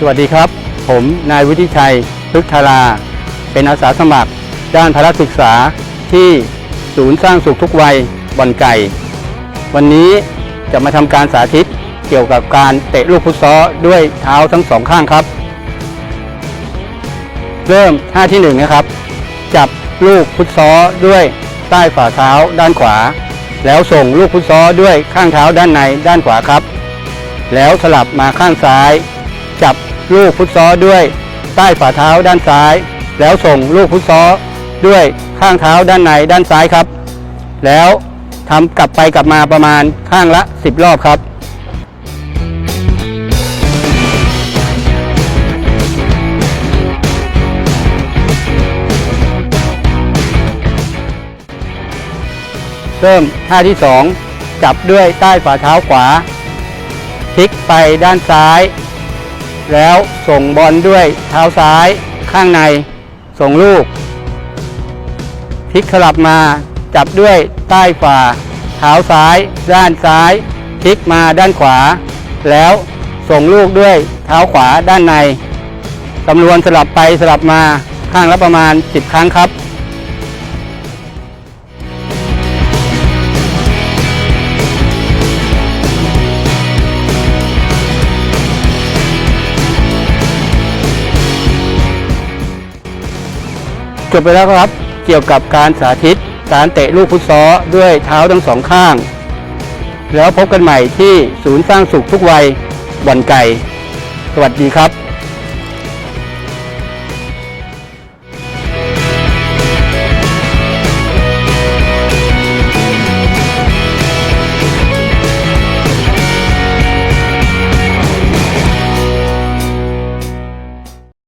สวัสดีครับ ผมนายวุฒิชัยพึกธารา เป็นอาสาสมัคร ด้านพละศึกษาที่ศูนย์สร้างสุขทุกวัยบ่อนไก่ วันนี้จะมาทำการสาธิตเกี่ยวกับการเตะลูกฟุตซอลด้วยเท้าทั้งสองข้างครับ เริ่มท่าที่หนึ่งนะครับ จับลูกฟุตซอลด้วยใต้ฝ่าเท้าด้านขวา แล้วส่งลูกฟุตซอลด้วยข้างเท้าด้านในด้านขวาครับ แล้วสลับมาข้างซ้าย จับ ลูกฟุตซอลด้วยใต้ฝ่าเท้าด้านซ้าย แล้วส่งลูกฟุตซอลด้วยข้างเท้าด้านในด้านซ้ายครับ แล้วทำกลับไปกลับมาประมาณข้างละ 10 รอบครับเริ่มท่าที่ 2 จับด้วยใต้ฝ่าเท้าขวา พลิกไปด้านซ้าย แล้วส่งบอลด้วยเท้าซ้ายข้างใน ส่งลูกพลิกสลับมาจับด้วยใต้ฝ่า เท้าซ้าย ด้านซ้ายพลิกมาด้านขวา แล้วส่งลูกด้วยเท้าขวาด้านในจำนวนสลับไปสลับมาข้างละประมาณ 10 ครั้งครับ จบไปแล้วครับ เกี่ยวกับการสาธิต การเตะลูกฟุตซอลด้วยเท้าทั้งสองข้าง แล้วพบกันใหม่ที่ศูนย์สร้างสุขทุกวัยบ่อนไก่ สวัสดีครับ